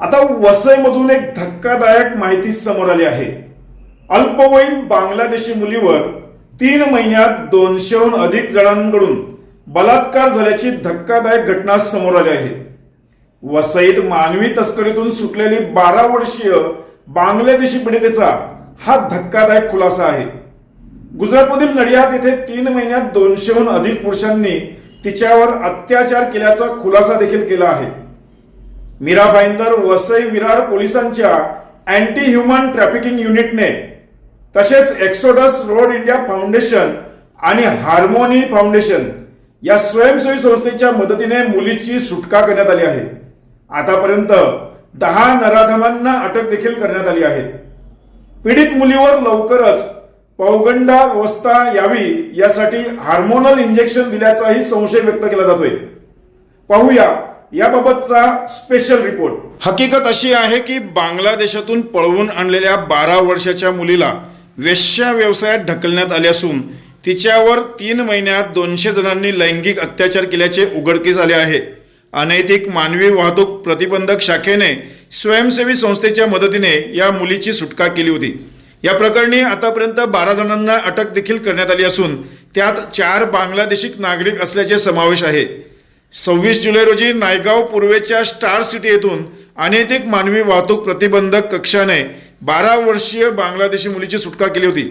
आता वसईमधून एक धक्कादायक माहिती समोर आली आहे. अल्पवयीन बांगलादेशी मुलीवर तीन महिन्यात दोनशेहून अधिक जणांकडून बलात्कार झाल्याची धक्कादायक घटना समोर आली आहे. वसईत मानवी तस्करीतून सुटलेली बारा वर्षीय बांगलादेशी पीडितेचा हा धक्कादायक खुलासा आहे. गुजरातमधील नडियाद येथे तीन महिन्यात दोनशेहून अधिक पुरुषांनी तिच्यावर अत्याचार केल्याचा खुलासा देखील केला आहे. मीरा भाईंदर वसई विरार पोलिसांच्या अँटी ह्युमन ट्रॅफिकिंग युनिटने तसेच एक्सोडस रोड इंडिया फाउंडेशन आणि हार्मोनी फाउंडेशन या स्वयंसेवी संस्थेच्या मदतीने मुलीची सुटका करण्यात आली आहे. आतापर्यंत दहा नराधमांना अटक देखील करण्यात आली आहे. पीडित मुलीवर लवकरच पौगंडा अवस्था यावी यासाठी हार्मोनल इंजेक्शन दिल्याचाही संशय व्यक्त केला जातोय. पाहूया याबाबतचा स्पेशल रिपोर्ट हकीकत अशी आहे की बांगलादेशातून पळवून आणलेल्या बारा वर्षाच्या मुलीला वेश्या व्यवसायात ढकलण्यात आले असून तिच्यावर तीन महिन्यात दोनशे जणांनी लैंगिक अत्याचार केल्याचे उघडकीस आले आहे. अनैतिक मानवी वाहतूक प्रतिबंधक शाखेने स्वयंसेवी संस्थेच्या मदतीने या मुलीची सुटका केली होती. या प्रकरणी आतापर्यंत बारा जणांना अटक देखील करण्यात आली असून त्यात चार बांगलादेशी नागरिक असल्याचे समावेश आहे. सव्वीस जुलै रोजी नायगाव पूर्वेच्या स्टार सिटी येथून अनैतिक मानवी वाहतूक प्रतिबंधक कक्षाने बारा वर्षीय बांगलादेशी मुलीची सुटका केली होती.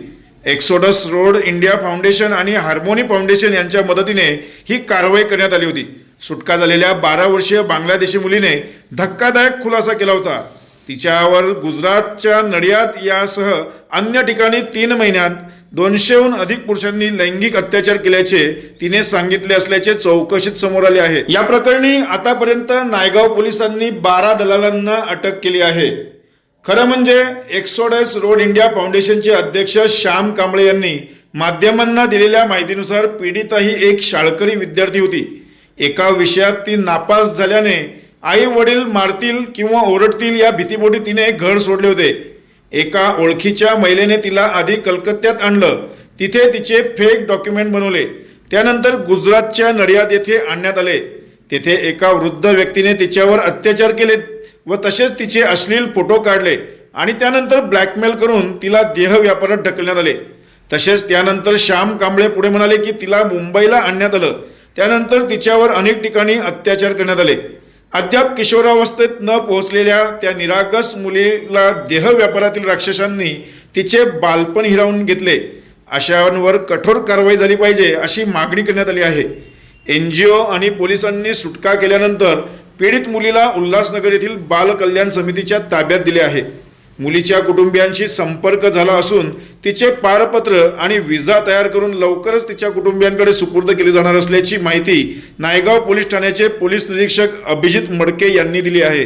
एक्सोडस रोड इंडिया फाउंडेशन आणि हार्मोनी फाउंडेशन यांच्या मदतीने ही कारवाई करण्यात आली होती. सुटका झालेल्या बारा वर्षीय बांगलादेशी मुलीने धक्कादायक खुलासा केला होता. तिच्यावर गुजरातच्या नडियाद यासह अन्य ठिकाणी तीन महिन्यात दोनशेहून अधिक पुरुषांनी लैंगिक अत्याचार केल्याचे तिने सांगितले असल्याचे चौकशीत समोर आले आहे. या प्रकरणी आतापर्यंत नायगाव पोलिसांनी बारा दलालांना अटक केली आहे. खरं म्हणजे एक्सोडस रोड इंडिया फाउंडेशनचे अध्यक्ष श्याम कांबळे यांनी माध्यमांना दिलेल्या माहितीनुसार पीडिता ही एक शाळकरी विद्यार्थी होती. एका विषयात ती नापास झाल्याने आई वडील मारतील किंवा ओरडतील या भीतीपोटी तिने घर सोडले होते. एका ओळखीच्या महिलेने तिला आधी कलकत्त्यात आणलं. तिथे तिचे फेक डॉक्युमेंट बनवले. त्यानंतर गुजरातच्या नडियाद येथे आणण्यात आले. तेथे एका वृद्ध व्यक्तीने तिच्यावर अत्याचार केले व तसेच तिचे अश्लील फोटो काढले आणि त्यानंतर ब्लॅकमेल करून तिला देह व्यापारात ढकलण्यात आले. तसेच त्यानंतर श्याम कांबळे पुढे म्हणाले की तिला मुंबईला आणण्यात आलं. त्यानंतर तिच्यावर अनेक ठिकाणी अत्याचार करण्यात आले. अद्याप किशोरावस्थेत न पोहोचलेल्या त्या निरागस मुलीला देह व्यापारातील राक्षसांनी तिचे बालपण हिरावून घेतले. अशांवर कठोर कारवाई झाली पाहिजे अशी मागणी करण्यात आली आहे. एन जी ओ आणि पोलिसांनी सुटका केल्यानंतर पीडित मुलीला उल्हासनगर येथील बाल कल्याण समितीच्या ताब्यात दिले आहे. मुलीच्या कुटुंबियांशी संपर्क झाला असून तिचे पारपत्र आणि व्हिसा तयार करून लवकरच तिच्या कुटुंबियांकडे सुपूर्द केली जाणार असल्याची माहिती नायगाव पोलीस ठाण्याचे पोलीस निरीक्षक अभिजित मडके यांनी दिली आहे.